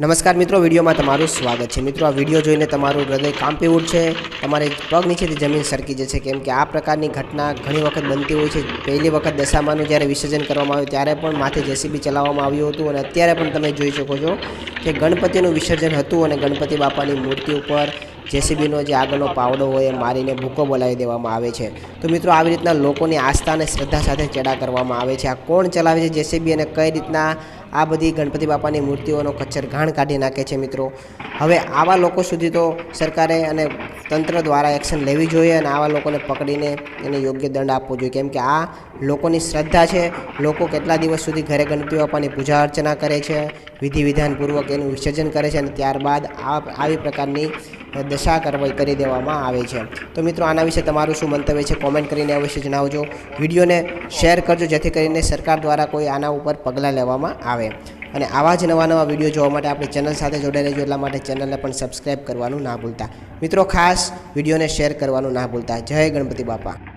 નમસ્કાર મિત્રો, વિડીયોમાં તમારું સ્વાગત છે. મિત્રો, આ વીડિયો જોઈને તમારું હૃદય કાંપી ઉઠશે. તમારે પગ નીચેથી જમીન સરકી જશે. કેમ કે આ પ્રકારની ઘટના ઘણી વખત બનતી હોય છે. પહેલી વખત દશામાનું જ્યારે વિસર્જન કરવામાં આવ્યું, ત્યારે પણ માથે જેસીબી ચલાવવામાં આવ્યું હતું અને અત્યારે પણ તમે જોઈ શકો છો કે ગણપતિનું વિસર્જન હતું અને ગણપતિ બાપાની મૂર્તિ ઉપર જેસીબીનો જે આગળનો પાવડો હોય એ મારીને ભૂકો બોલાવી દેવામાં આવે છે. તો મિત્રો, આવી રીતના લોકોની આસ્થા અને શ્રદ્ધા સાથે ચેડા કરવામાં આવે છે. આ કોણ ચલાવે છે જેસીબી અને કઈ રીતના આ બધી ગણપતિ બાપાની મૂર્તિઓનો કચ્છર ઘાણ કાઢી નાખે છે મિત્રો. હવે આવા લોકો સુધી તો સરકારે અને તંત્ર દ્વારા એક્શન લેવી જોઈએ અને આવા લોકોને પકડીને એને યોગ્ય દંડ આપવો જોઈએ. કેમ કે આ લોકોની શ્રદ્ધા છે. લોકો કેટલા દિવસ સુધી ઘરે ગણપતિ બાપાની પૂજા અર્ચના કરે છે, વિધિ વિધાનપૂર્વક એનું વિસર્જન કરે છે અને ત્યારબાદ આ આવી પ્રકારની દશા કરવાઈ કરી દેવામાં આવે છે. તો મિત્રો, આના વિશે તમારું શું મંતવ્ય છે? કોમેન્ટ કરીને અવશ્ય જણાવજો. વિડીયોને શેર કરજો, જેથી કરીને સરકાર દ્વારા કોઈ આના ઉપર પગલાં લેવામાં આવે. અને આવા જ નવા નવા વીડિયો જોવા માટે આપણી ચેનલ સાથે જોડાઈ રહેજો, એટલા માટે ચેનલને પણ સબસ્ક્રાઈબ કરવાનું ના ભૂલતા. મિત્રો, ખાસ વિડીયોને શેર કરવાનું ના ભૂલતા. જય ગણપતિ બાપા.